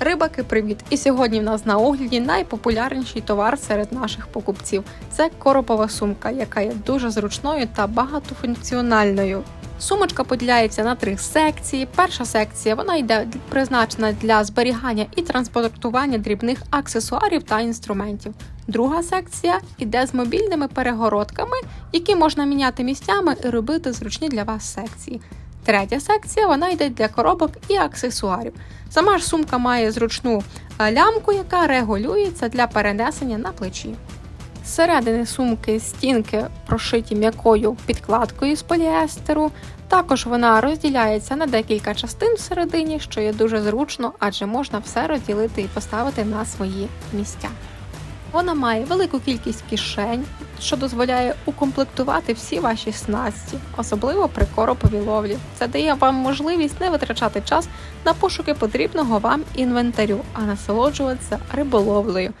Рибаки, привіт! І сьогодні в нас на огляді найпопулярніший товар серед наших покупців. Це коропова сумка, яка є дуже зручною та багатофункціональною. Сумочка поділяється на три секції. Перша секція вона йде призначена для зберігання і транспортування дрібних аксесуарів та інструментів. Друга секція йде з мобільними перегородками, які можна міняти місцями і робити зручні для вас секції. Третя секція вона йде для коробок і аксесуарів. Сама ж сумка має зручну е, лямку, яка регулюється для перенесення на плечі. З середини сумки стінки прошиті м'якою підкладкою з поліестеру. Також вона розділяється на декілька частин всередині, що є дуже зручно, адже можна все розділити і поставити на свої місця. Вона має велику кількість кишень, що дозволяє укомплектувати всі ваші снасті, особливо при короповій ловлі. Це дає вам можливість не витрачати час на пошуки потрібного вам інвентарю, а насолоджуватися риболовлею.